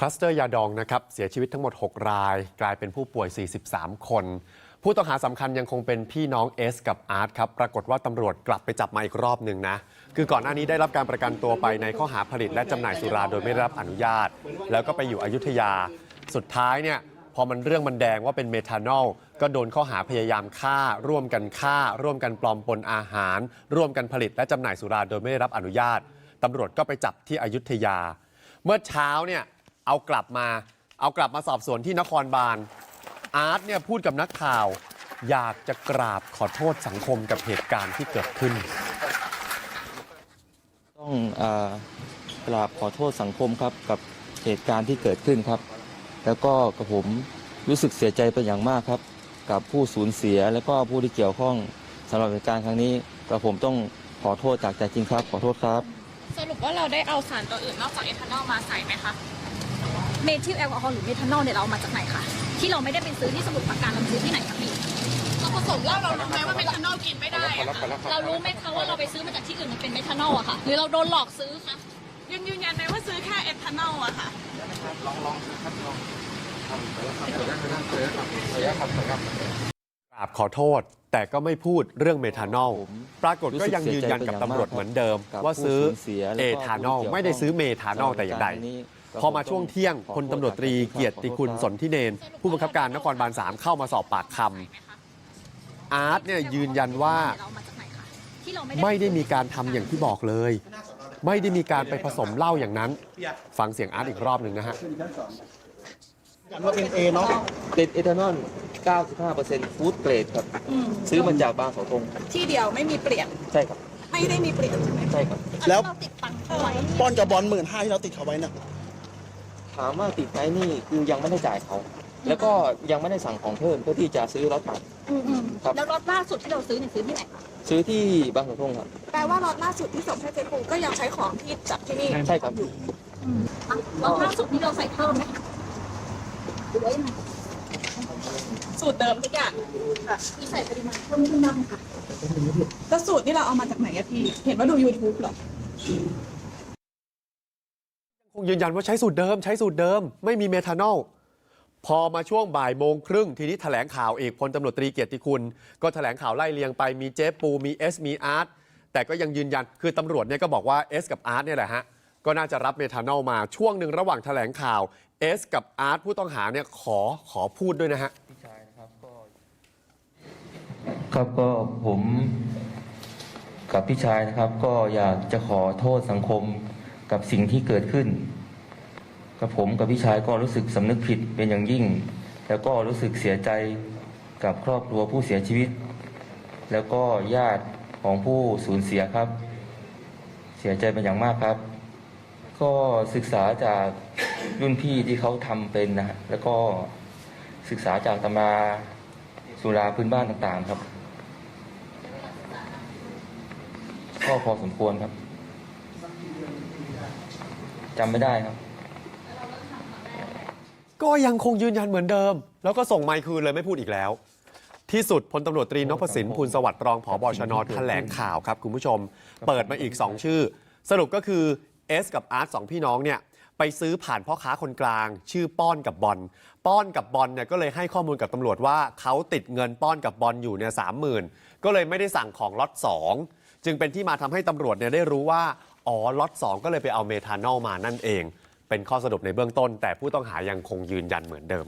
คลัสเตอร์ยาดองนะครับเสียชีวิตทั้งหมด 6 ราย กลายเป็นผู้ป่วย 43 คน ผู้ต้องหาสำคัญยังคงเป็นพี่น้องเอสกับอาร์ตครับปรากฏว่าตำรวจกลับไปจับมาอีกรอบหนึ่งนะ คือก่อนหน้านี้ได้รับการประกันตัวไปในข้อหาผลิตและจำหน่ายสุราโดยไม่ได้รับอนุญาต แล้วก็ไปอยู่อยุธยา สุดท้ายเนี่ยพอมันเรื่องมันแดงว่าเป็นเมทานอลก็โดนข้อหาพยายามฆ่า ร่วมกันฆ่า ร่วมกันปลอมปนอาหาร ร่วมกันผลิตและจำหน่ายสุราโดยไม่ได้รับอนุญาตตำรวจก็ไปจับที่อยุธยา เมื่อเช้าเนี่ย เอากลับมา เอากลับมาสอบสวนที่นครบาล อาร์ตเนี่ยพูดกับนักข่าว อยากจะกราบขอโทษสังคมกับเหตุการณ์ที่เกิดขึ้น ต้องอากราบขอโทษสังคมครับกับเหตุการณ์ที่เกิดขึ้นครับ แล้วก็กับผมรู้สึกเสียใจเป็นอย่างมากครับ กับผู้สูญเสียและก็ผู้ที่เกี่ยวข้องสำหรับเหตุการณ์ครั้งนี้กับผมต้องขอโทษจากใจจริงครับ ขอโทษครับ สรุปว่าเราได้เอาสารตัวอื่นนอกจากเอทานอลมาใส่ไหมคะ เมทิลแอลกอฮอล์หรือเมทานอลเนี่ยเราเอามาจากไหนคะที่เราไม่ได้ไปซื้อที่สมุทรปราการเราไปซื้อที่ไหนคะพี่เราผสมเหล้าเรารู้ไหมว่าเมทานอลกินไม่ได้อะค่ะเรารู้ไหมคะว่าเราไปซื้อมาจากที่อื่นมันเป็นเมทานอลอะค่ะ หรือเราโดนหลอกซื้อคะยังยืนยันไหมว่าซื้อแค่เอทานอลอะค่ะกราบขอโทษแต่ก็ไม่พูดเรื่องเมทานอลผมปรากฏก็ยังยืนยันกับตำรวจเหมือนเดิมกับว่าซื้อผู้สูญเสียและเอก็ทานอลผู้ที่เกี่ยวข้องไม่ได้ซื้อเมทานอลแต่อย่างใด พอมาช่วงเที่ยงพลตำรวจตรีเกียรติคุณสนธิเนน ผู้บังคับการนครบาล3เข้ามาสอบปากคำอาร์ตเนี่ยยืนยันว่าเราเอามาจากไหนคะที่เราไม่ไม่ได้มีการทำอย่างที่บอกเลย ไม่ได้มีการไปผสมเหล้าอย่างนั้น ฟังเสียงอาร์ตอีกรอบหนึ่งนะฮะกันว่าเป็นเอเนาะเป็นเอทานอล 95%ฟู้ดเกรดครับ ซื้อมาจากบางเสาธงที่เดียวไม่มีเปลี่ยน ใช่ครับ ไม่ได้มีเปลี่ยนใช่ไหมใช่ครับ แล้วเราติดตังค์เขาไว้ป้อนกับบอลหมื่นห้าที่เราติดเขาไว้เนี่ย ถามว่าติดไหมนี่คือยังไม่ได้จ่ายเขา แล้วก็ยังไม่ได้สั่งของเพิ่มเพื่อที่จะซื้อรถใหม่ อืมครับ แล้วรถล่าสุดที่เราซื้อเนี่ยซื้อที่ไหนคะซื้อที่บางเสาธงครับ แปลว่ารถล่าสุดที่ส่งให้เจ๊ปูก็ยังใช้ของที่จับที่นี่ใช่ครับ อะรถล่าสุดที่เราใส่เพิ่มไหมคะหรือว่ายังไงสูตรเดิมทุกอย่างมีใส่ปริมาณเพิ่มขึ้นบ้างไหมคะแล้วสูตรที่เราเอามาจากไหนอะพี่ เห็นว่าดู YouTube เหรอ คงยืนยันว่าใช้สูตรเดิม ใช้สูตรเดิม ไม่มีเมทานอลพอมาช่วงบ่ายโมงครึ่ง ทีนี้แถลงข่าวเอกพลตำรวจตรีเกียรติคุณ ก็แถลงข่าวไล่เลียงไปมีเจ๊ปูมีเอสมีอาร์ตแต่ก็ยังยืนยันคือตำรวจเนี่ยก็บอกว่าเอสกับอาร์ตเนี่ยแหละฮะก็น่าจะรับเมทานอลมาช่วงหนึ่งระหว่างแถลงข่าวเอสกับอาร์ตผู้ต้องหาเนี่ยขอขอพูดด้วยนะฮะพี่ชายนะครับก็ครับก็ผมกับพี่ชายนะครับ ก็อยากจะขอโทษสังคม กับสิ่งที่เกิดขึ้น กับผมกับพี่ชายก็รู้สึกสำนึกผิดเป็นอย่างยิ่ง แล้วก็รู้สึกเสียใจกับครอบครัวผู้เสียชีวิต แล้วก็ญาติของผู้สูญเสียครับ เสียใจเป็นอย่างมากครับ ก็ศึกษาจากรุ่นพี่ที่เขาทำเป็นนะแล้วก็ศึกษาจากตำราสุราพื้นบ้านต่างๆครับก็พอสมควรครับ จำไม่ได้ครับ ก็ยังคงยืนยันเหมือนเดิม แล้วก็ส่งไมค์คืนเลยไม่พูดอีกแล้ว ที่สุดพลตำรวจตรีนพสินพูลสวัสดิ์รองผบชนแถลงข่าวครับคุณผู้ชม เปิดมาอีก 2 ชื่อ สรุปก็คือเอสกับอาร์ตสองพี่น้องเนี่ยไปซื้อผ่านพ่อค้าคนกลาง ชื่อป้อนกับบอลป้อนกับบอลเนี่ยก็เลยให้ข้อมูลกับตำรวจว่าเขาติดเงินป้อนกับบอลอยู่เนี่ยสามหมื่นก็เลยไม่ได้สั่งของล็อต2 จึงเป็นที่มาทำให้ตำรวจเนี่ยได้รู้ว่า อ๋อล็อต2 ก็เลยไปเอาเมทานอลมานั่นเอง เป็นข้อสรุปในเบื้องต้น แต่ผู้ต้องหายังคงยืนยันเหมือนเดิม